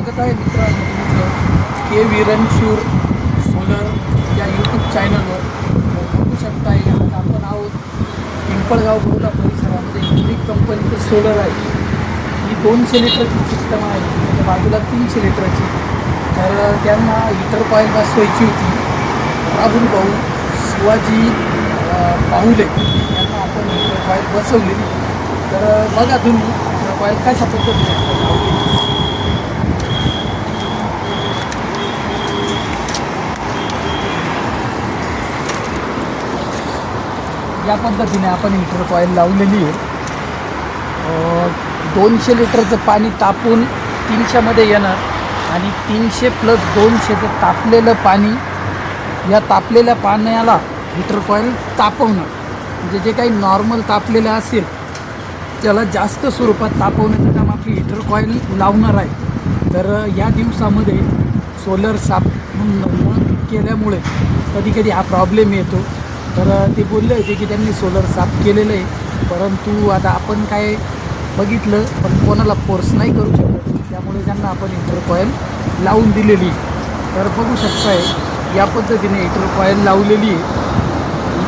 स्वागत आहे मित्र तुमचं. के विरणशूर सोलर या यूट्यूब चॅनलवर बघू शकता आज आपण आहोत पिंपळगाव गोला परिसरामध्ये. युनिक कंपनीचं सोलर आहे. ही दोनशे लिटरची सिस्टम आहे. त्याच्या बाजूला तीनशे लिटरची तर त्यांना हिटर कॉईल बसवायची होती. राहुल भाऊ शिवाजी पाहुले यांना आपण हिटर कॉईल बसवली. तर बघा तुम्ही हिटर कॉईल कशा पद्धतीने या पद्धतीने आपण हिटर कॉईल लावलेली आहे. दोनशे लिटरचं पाणी तापून तीनशेमध्ये येणार आणि तीनशे प्लस दोनशेचं तापलेलं पाणी या तापलेल्या पाण्याला हिटर कॉईल तापवणं म्हणजे जे काही नॉर्मल तापलेलं असेल त्याला जास्त स्वरूपात तापवण्याचं काम आपली हिटर कॉईल लावणार आहे. तर या दिवसामध्ये सोलर साप केल्यामुळे कधी कधी हा प्रॉब्लेम येतो. तर ते बोलले होते की त्यांनी सोलर साफ केलेलं आहे. परंतु आता आपण काय बघितलं पण कोणाला फोर्स नाही करू शकत. त्यामुळे त्यांना आपण हिटर लावून दिलेली तर बघू शकताय या पद्धतीने हिटर लावलेली आहे.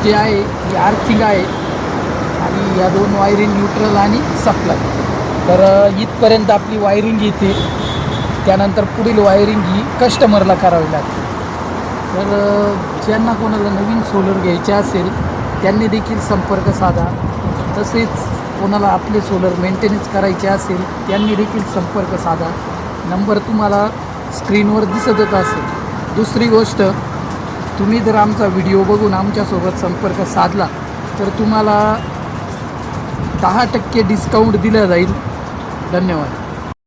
जे आहे ही आर्थिंग आहे. आणि या दोन वायरिंग न्यूट्रल आणि सप्लाय तर इथपर्यंत आपली वायरिंग येते. त्यानंतर पुढील वायरिंग ही कस्टमरला करावी लागते. तर ज्यांना कोणाला नवीन सोलर घ्यायचे असेल त्यांनी देखील संपर्क साधा. तसेच कोणाला आपले सोलर मेंटेनन्स करायचे असेल त्यांनी देखील संपर्क साधा. नंबर तुम्हाला स्क्रीनवर दिसतच असेल. दुसरी गोष्ट तुम्ही जर आमचा व्हिडिओ बघून आमच्यासोबत संपर्क साधला तर तुम्हाला दहा टक्के डिस्काउंट दिला जाईल. धन्यवाद.